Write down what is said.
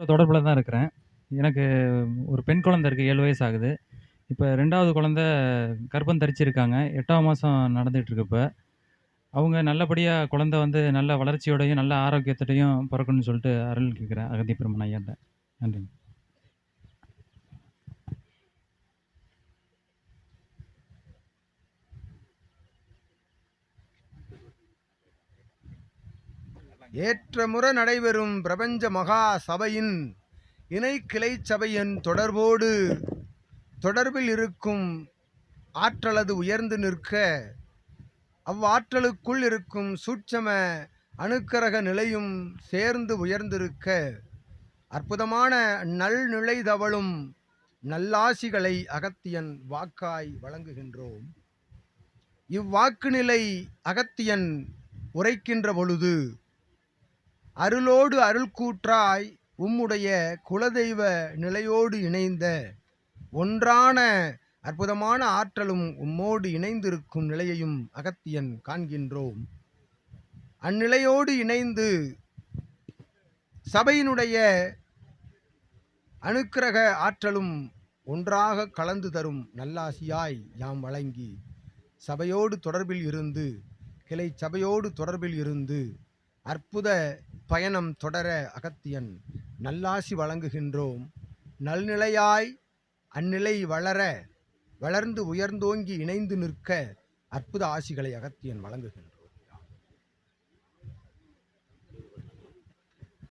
தொடர்புல தான் இருக்கிறேன். எனக்கு ஒரு பெண் குழந்தை இருக்குது ஏழு வயசு ஆகுது. இப்போ ரெண்டாவது குழந்தை கர்ப்பம் தரிச்சிருக்காங்க. எட்டாம் மாதம் நடந்துகிட்ருக்கு இப்போ அவங்க நல்லபடியாக குழந்தை வந்து நல்ல வளர்ச்சியோடையும், நல்ல ஆரோக்கியத்தோடையும் பிறக்கணும்னு சொல்லிட்டு அருள் கேட்குறேன் அகதி பெருமன் ஐயாட்ட. நன்றிங்க. ஏற்றமுறை நடைபெறும் பிரபஞ்ச மகா சபையின் இணை கிளை சபையின் தொடர்போடு தொடர்பில் இருக்கும் ஆற்றலது உயர்ந்து நிற்க அவ்வாற்றலுக்குள் இருக்கும் சூட்சம அணுக்கரக நிலையும் சேர்ந்து உயர்ந்திருக்க அற்புதமான நல்நிலை தவழும் நல்லாசிகளை அகத்தியன் வாக்காய் வழங்குகின்றோம். இவ்வாக்கு நிலை அகத்தியன் உரைக்கின்ற பொழுது அருளோடு அருள்கூற்றாய் உம்முடைய குலதெய்வ நிலையோடு இணைந்த ஒன்றான அற்புதமான ஆற்றலும் உம்மோடு இணைந்திருக்கும் நிலையையும் அகத்தியன் காண்கின்றோம். அந்நிலையோடு இணைந்து சபையினுடைய அனுக்கிரக ஆற்றலும் ஒன்றாக கலந்து தரும் நல்லாசியாய் யாம் வழங்கி சபையோடு தொடர்பில் இருந்து கிளை சபையோடு தொடர்பில் இருந்து அற்புத பயணம் தொடர அகத்தியன் நல்லாசி வழங்குகின்றோம். நல்நிலையாய் அந்நிலை வளர வளர்ந்து உயர்ந்தோங்கி இணைந்து நிற்க அற்புத ஆசிகளை அகத்தியன் வழங்குகின்றோம்